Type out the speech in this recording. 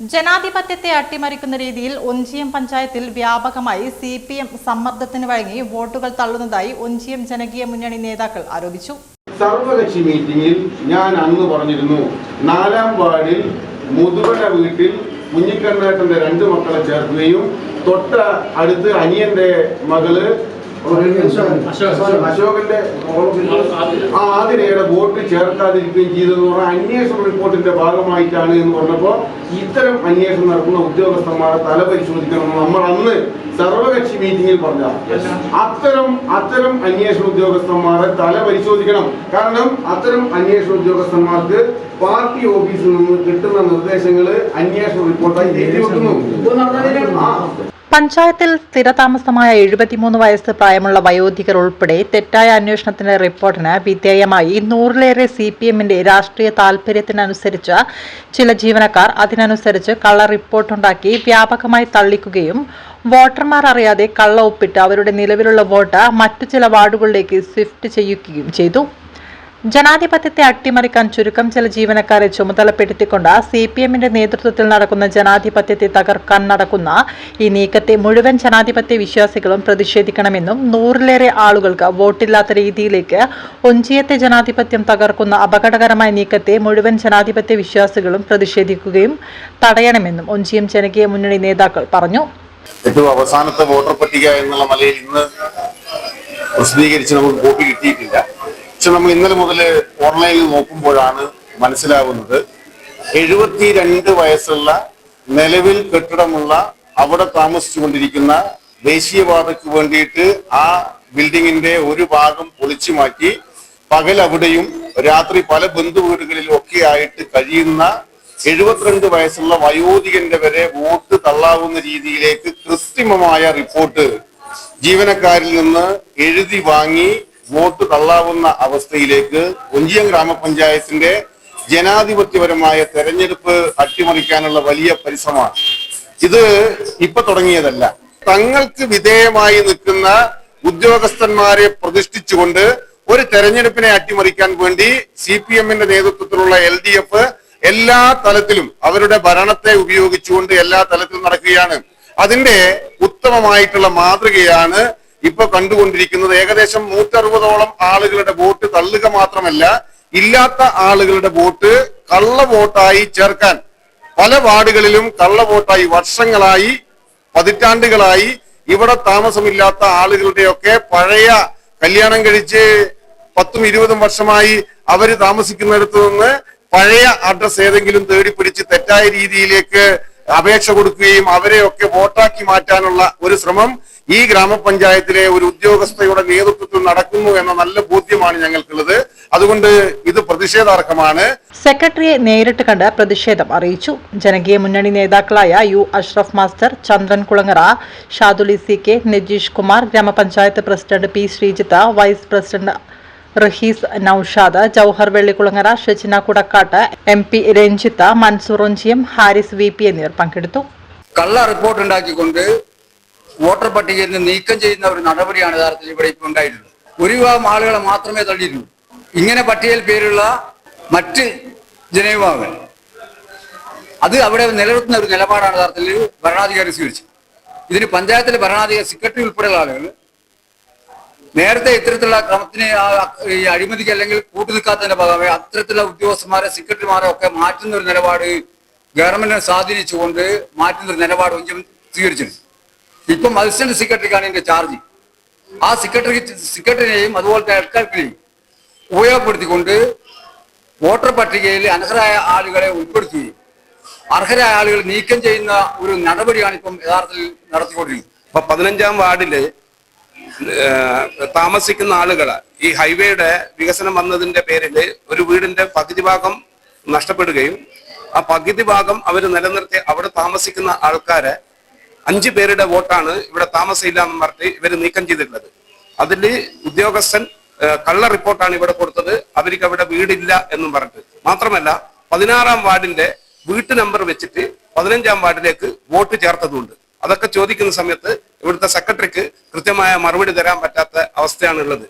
ജനാധിപത്യത്തെ അട്ടിമറിക്കുന്ന രീതിയിൽ ഒഞ്ചിയം പഞ്ചായത്തിൽ വ്യാപകമായി സി പി എം സമ്മർദ്ദത്തിന് വഴങ്ങി വോട്ടുകൾ തള്ളുന്നതായി ഒഞ്ചിയം ജനകീയ മുന്നണി നേതാക്കൾ ആരോപിച്ചു. സർവകക്ഷി മീറ്റിംഗിൽ ഞാൻ അന്ന് പറഞ്ഞിരുന്നു നാലാം വാർഡിൽ മുതുകട വീട്ടിൽ കുഞ്ഞിക്കണ്ണേട്ടന്റെ രണ്ട് മക്കളെ ചേർക്കുകയും തൊട്ട അടുത്ത് അനിയന്റെ മകൾ അശോകന്റെ ആ ആതിരയുടെ വോട്ട് ചേർക്കാതിരിക്കുകയും ചെയ്തതെന്ന് പറഞ്ഞാൽ അന്വേഷണ റിപ്പോർട്ടിന്റെ ഭാഗമായിട്ടാണ് എന്ന് പറഞ്ഞപ്പോൾ ഇത്തരം അന്വേഷണം നടക്കുന്ന ഉദ്യോഗസ്ഥന്മാരെ തല പരിശോധിക്കണമെന്ന് നമ്മൾ അന്ന് സർവകക്ഷി മീറ്റിംഗിൽ പറഞ്ഞ. അത്തരം അത്തരം അന്വേഷണ ഉദ്യോഗസ്ഥന്മാരെ തല പരിശോധിക്കണം. കാരണം അത്തരം അന്വേഷണ ഉദ്യോഗസ്ഥന്മാർക്ക് പാർട്ടി ഓഫീസിൽ നിന്ന് കിട്ടുന്ന നിർദ്ദേശങ്ങൾ അന്വേഷണ റിപ്പോർട്ടായി എഴുതി വെക്കുന്നു. പഞ്ചായത്തിൽ സ്ഥിരതാമസമായ എഴുപത്തിമൂന്ന് വയസ്സ് പ്രായമുള്ള വയോധികർ ഉൾപ്പെടെ തെറ്റായ അന്വേഷണത്തിന്റെ റിപ്പോർട്ടിന് വിധേയമായി. നൂറിലേറെ സി പി എമ്മിന്റെ രാഷ്ട്രീയ താൽപര്യത്തിനനുസരിച്ച് ചില ജീവനക്കാർ അതിനനുസരിച്ച് കള്ള റിപ്പോർട്ടുണ്ടാക്കി വ്യാപകമായി തള്ളിക്കുകയും വോട്ടർമാർ അറിയാതെ കള്ള ഒപ്പിട്ട് അവരുടെ നിലവിലുള്ള വോട്ട് മറ്റു ചില വാർഡുകളിലേക്ക് സ്വിഫ്റ്റ് ചെയ്യുകയും ചെയ്തു. ജനാധിപത്യത്തെ അട്ടിമറിക്കാൻ ചുരുക്കം ചില ജീവനക്കാരെ ചുമതലപ്പെടുത്തിക്കൊണ്ട് സി പി എമ്മിന്റെ നേതൃത്വത്തിൽ നടക്കുന്ന ജനാധിപത്യത്തെ തകർക്കാൻ നടക്കുന്ന ഈ നീക്കത്തെ മുഴുവൻ ജനാധിപത്യ വിശ്വാസികളും പ്രതിഷേധിക്കണമെന്നും നൂറിലേറെ ആളുകൾക്ക് വോട്ടില്ലാത്ത രീതിയിലേക്ക് ഒഞ്ചിയത്തെ ജനാധിപത്യം തകർക്കുന്ന അപകടകരമായ നീക്കത്തെ മുഴുവൻ ജനാധിപത്യ വിശ്വാസികളും പ്രതിഷേധിക്കുകയും തടയണമെന്നും ഒഞ്ചിയം ജനകീയ മുന്നണി നേതാക്കൾ പറഞ്ഞു. ഏറ്റവും അവസാനത്തെ വോട്ടർ പട്ടിക എന്നുള്ള നിലയിൽ ഇന്ന് പ്രസിദ്ധീകരിച്ച് നമുക്ക് കോപ്പി കിട്ടിയിട്ടില്ല. പക്ഷെ നമ്മൾ ഇന്നലെ മുതൽ ഓൺലൈനിൽ നോക്കുമ്പോഴാണ് മനസ്സിലാവുന്നത് എഴുപത്തിരണ്ട് വയസ്സുള്ള നിലവിൽ കെട്ടിടമുള്ള അവിടെ താമസിച്ചുകൊണ്ടിരിക്കുന്ന ദേശീയപാതയ്ക്ക് വേണ്ടിയിട്ട് ആ ബിൽഡിങ്ങിന്റെ ഒരു ഭാഗം പൊളിച്ചു മാറ്റി പകൽ അവിടെയും രാത്രി പല ബന്ധു വീടുകളിലും ഒക്കെ ആയിട്ട് കഴിയുന്ന എഴുപത്തിരണ്ട് വയസ്സുള്ള വയോധികന്റെ വരെ വോട്ട് തള്ളാവുന്ന രീതിയിലേക്ക് കൃത്രിമമായ റിപ്പോർട്ട് ജീവനക്കാരിൽ നിന്ന് എഴുതി വാങ്ങി വോട്ട് തള്ളാവുന്ന അവസ്ഥയിലേക്ക് ഒഞ്ചിയം ഗ്രാമപഞ്ചായത്തിന്റെ ജനാധിപത്യപരമായ തെരഞ്ഞെടുപ്പ് അട്ടിമറിക്കാനുള്ള വലിയ പരിശ്രമമാണ്. ഇത് ഇപ്പൊ തുടങ്ങിയതല്ല. തങ്ങൾക്ക് വിധേയമായി നിൽക്കുന്ന ഉദ്യോഗസ്ഥന്മാരെ പ്രതിഷ്ഠിച്ചുകൊണ്ട് ഒരു തെരഞ്ഞെടുപ്പിനെ അട്ടിമറിക്കാൻ വേണ്ടി സി പി എമ്മിന്റെ നേതൃത്വത്തിലുള്ള എൽ ഡി എഫ് എല്ലാ തലത്തിലും അവരുടെ ഭരണത്തെ ഉപയോഗിച്ചുകൊണ്ട് എല്ലാ തലത്തിലും നടക്കുകയാണ്. അതിന്റെ ഉത്തമമായിട്ടുള്ള മാതൃകയാണ് ഇപ്പൊ കണ്ടുകൊണ്ടിരിക്കുന്നത് ഏകദേശം നൂറ്ററുപതോളം ആളുകളുടെ വോട്ട് തള്ളുക മാത്രമല്ല ഇല്ലാത്ത ആളുകളുടെ വോട്ട് കള്ള വോട്ടായി ചേർക്കാൻ പല വാർഡുകളിലും കള്ള വോട്ടായി വർഷങ്ങളായി പതിറ്റാണ്ടുകളായി ഇവിടെ താമസമില്ലാത്ത ആളുകളുടെയൊക്കെ പഴയ കല്യാണം കഴിച്ച് പത്തും ഇരുപതും വർഷമായി അവർ താമസിക്കുന്നിടത്തു നിന്ന് പഴയ അഡ്രസ് ഏതെങ്കിലും തേടി പിടിച്ച് തെറ്റായ രീതിയിലേക്ക് അപേക്ഷ കൊടുക്കുകയും അവരെയൊക്കെ വോട്ടാക്കി മാറ്റാനുള്ള ഒരു ശ്രമം ഈ ഗ്രാമപഞ്ചായത്തിലെ ഒരു ഉദ്യോഗസ്ഥയുടെ നേതൃത്വത്തിൽ നടക്കുന്നു എന്ന നല്ല ബോധ്യമാണ് ഞങ്ങൾക്കുള്ളത്. അതുകൊണ്ട് ഇത് പ്രതിഷേധാർഹമാണ്. സെക്രട്ടറിയെ നേരിട്ട് കണ്ട് പ്രതിഷേധം അറിയിച്ചു. ജനകീയ മുന്നണി നേതാക്കളായ U Ashraf master Chandran Kulangara Shaduli C K Nijeesh Kumar ഗ്രാമപഞ്ചായത്ത് president P Sreejith vice president Rahees Naushad Jauhar Vellikkulangara Shejina Kudakkattu M P Ranjith Mansoor Onchiyam Haris V P എന്നിവർ പങ്കെടുത്തു. കള്ള റിപ്പോർട്ട് ഉണ്ടാക്കിക്കൊണ്ട് വോട്ടർ പട്ടികയിൽ നിന്ന് നീക്കം ചെയ്യുന്ന ഒരു നടപടിയാണ് യഥാർത്ഥത്തിൽ ഇവിടെ ഇപ്പോൾ ഉണ്ടായിട്ടുള്ളത്. ഒരു വിഭാഗം ആളുകളെ മാത്രമേ തള്ളിയിട്ടുള്ളൂ. ഇങ്ങനെ പട്ടികയിൽ പേരുള്ള മറ്റ് ജനവിഭാഗങ്ങൾ അത് അവിടെ നിലനിർത്തുന്ന ഒരു നിലപാടാണ് യഥാർത്ഥത്തിൽ ഭരണാധികാരി സ്വീകരിച്ചത്. ഇതിന് പഞ്ചായത്തിലെ ഭരണാധികാരി സെക്രട്ടറി ഉൾപ്പെടെയുള്ള ആളുകൾ നേരത്തെ ഇത്തരത്തിലുള്ള ക്രമത്തിന് ഈ അഴിമതിക്ക് അല്ലെങ്കിൽ കൂട്ടുനിൽക്കാത്തതിന്റെ ഭാഗമായി അത്തരത്തിലുള്ള ഉദ്യോഗസ്ഥന്മാരെ സെക്രട്ടറിമാരെ ഒക്കെ മാറ്റുന്ന ഒരു നിലപാട് ഗവൺമെന്റിനെ സ്വാധീനിച്ചുകൊണ്ട് മാറ്റുന്ന ഒരു നിലപാട് ഒഞ്ചം സ്വീകരിച്ചിട്ടുണ്ട് ഇപ്പം അസിസ്റ്റന്റ് സെക്രട്ടറിക്കാണ് ഇതിന്റെ ചാർജ്. ആ സെക്രട്ടറി സെക്രട്ടറിനെയും തന്നെ ഹെഡ്കാർക്കിനെയും ഉപയോഗപ്പെടുത്തിക്കൊണ്ട് വോട്ടർ പട്ടികയിൽ അനർഹരായ ആളുകളെ ഉൾപ്പെടുത്തുകയും അർഹരായ ആളുകൾ നീക്കം ചെയ്യുന്ന ഒരു നടപടിയാണ് ഇപ്പം യഥാർത്ഥത്തിൽ നടത്തിക്കൊണ്ടിരിക്കുന്നത്. അപ്പൊ പതിനഞ്ചാം വാർഡിൽ താമസിക്കുന്ന ആളുകൾ ഈ ഹൈവേയുടെ വികസനം വന്നതിന്റെ പേരിൽ ഒരു വീടിന്റെ പകുതി ഭാഗം നഷ്ടപ്പെടുകയും ആ പകുതി ഭാഗം അവർ നിലനിർത്തി അവിടെ താമസിക്കുന്ന ആൾക്കാരെ അഞ്ചു പേരുടെ വോട്ടാണ് ഇവിടെ താമസമില്ല എന്ന് പറഞ്ഞിട്ട് ഇവർ നീക്കം ചെയ്തിട്ടുള്ളത്. അതിൽ ഉദ്യോഗസ്ഥൻ കള്ള റിപ്പോർട്ടാണ് ഇവിടെ കൊടുത്തത്. അവർക്ക് അവിടെ വീടില്ല എന്നും പറഞ്ഞിട്ട്. മാത്രമല്ല പതിനാറാം വാർഡിന്റെ വീട്ടു നമ്പർ വെച്ചിട്ട് പതിനഞ്ചാം വാർഡിലേക്ക് വോട്ട് ചേർത്തതുണ്ട്. അതൊക്കെ ചോദിക്കുന്ന സമയത്ത് ഇവിടുത്തെ സെക്രട്ടറിക്ക് കൃത്യമായ മറുപടി തരാൻ പറ്റാത്ത അവസ്ഥയാണ് ഉള്ളത്